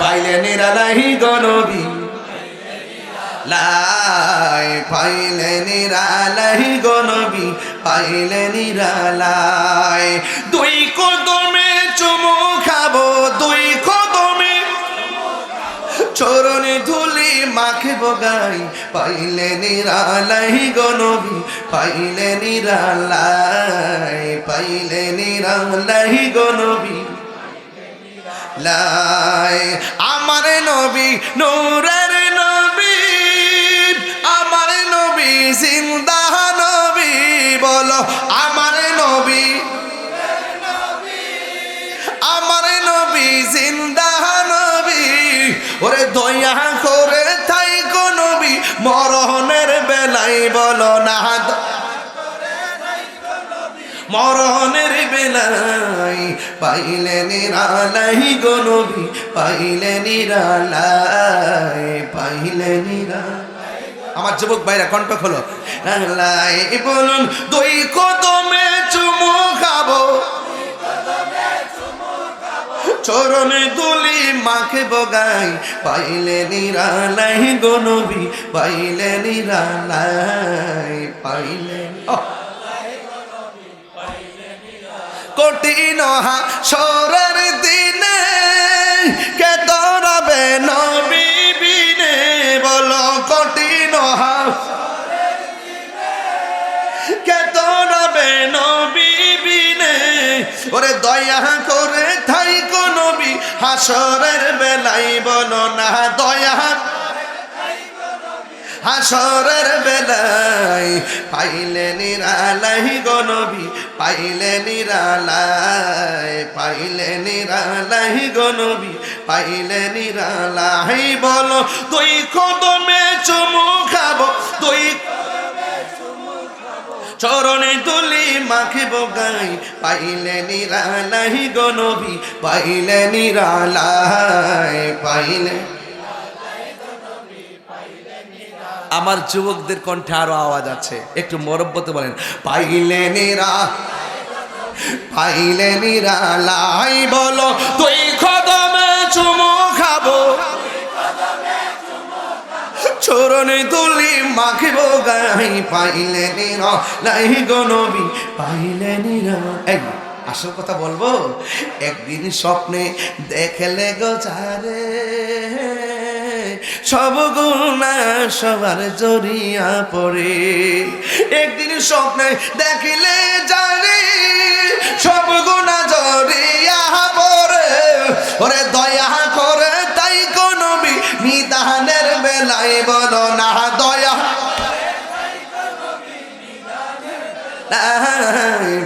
পাইলে নিরালাই গনবী। লাই পাইলে নিরালাই গনবী পাইলে নিরালাই দুই কদমে চুমু খাব, দুই কদমে চরণে ধুলি মাখে বগাই পাইলে নিরালাই গনবী পাইলে নিরালাই পাইলে নিরালাই গনবী। লাই। আমার নবী, নূরের নবী, আমার নবী, জিন্দা নবী, বলো আমার নবী। আমার নবী, জিন্দা নবী, ওরে দয়া করে তাই নবী, মরণের বেলাই বলো না মরণের বেলাই পাইলে নিরালাই গনবী পাইলে নিরালাই পাইলে নিরালাই। আমার যুবক ভাইরা, কণ্ঠ খোলো। বলুন, দুই কদমে চুমু খাব। চরণে দুলি মাখে বগাই পাইলে নিরালাই গনবী পাইলে নিরালাই পাইলে কঠিন সরের দিনে কে দরাবে নবী বিনে বলো কঠিন কে দরাবে নবী বিনে ওরে দয়া করে থাই নবী, হাসরের বেলাই বলো না দয়া। হাসরের বেলাই পাইলে নিরালাই গনবী পাইলে নিরালাই পাইলে নিরালাই গনবী পাইলে নিরালাই বলো তুই কদমে চুমু খাব তুই চরণে তুলি মাখে বগাই পাইলে নিরালাই গনবী পাইলে নিরালাই পাইলে আমার যুবকদের কণ্ঠে আরও আওয়াজ আছে। একটু মরব্বতে বলেন, পাইলে নিরা, পাইলে নিরালাই বলো তুই কদমে চুমু খাব। চরণে তুলি মাখিব গাই, পাইলে নিরা লাই গনবি পাইলে নিরা এই, আসল কথা বলব? একদিন স্বপ্নে দেখলে গো চারে সব গুণা সবার জড়িয়া পড়ে। একদিন স্বপ্নে দেখিলে জানি, সব গুণা জড়িয়া পড়ে। ওরে দয়া করে তাই কোনবি নিদানের বেলায় বলো না, দয়া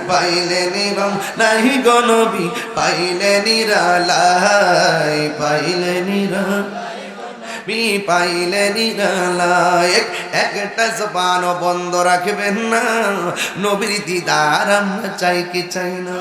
পাইলে নিরম নাহি গনবি পাইলে নিরালাই পাইলে নিরা বি একটা জবান বন্ধ রাখবেন না। নবীর দিদার আমরা চাই কি চাই না।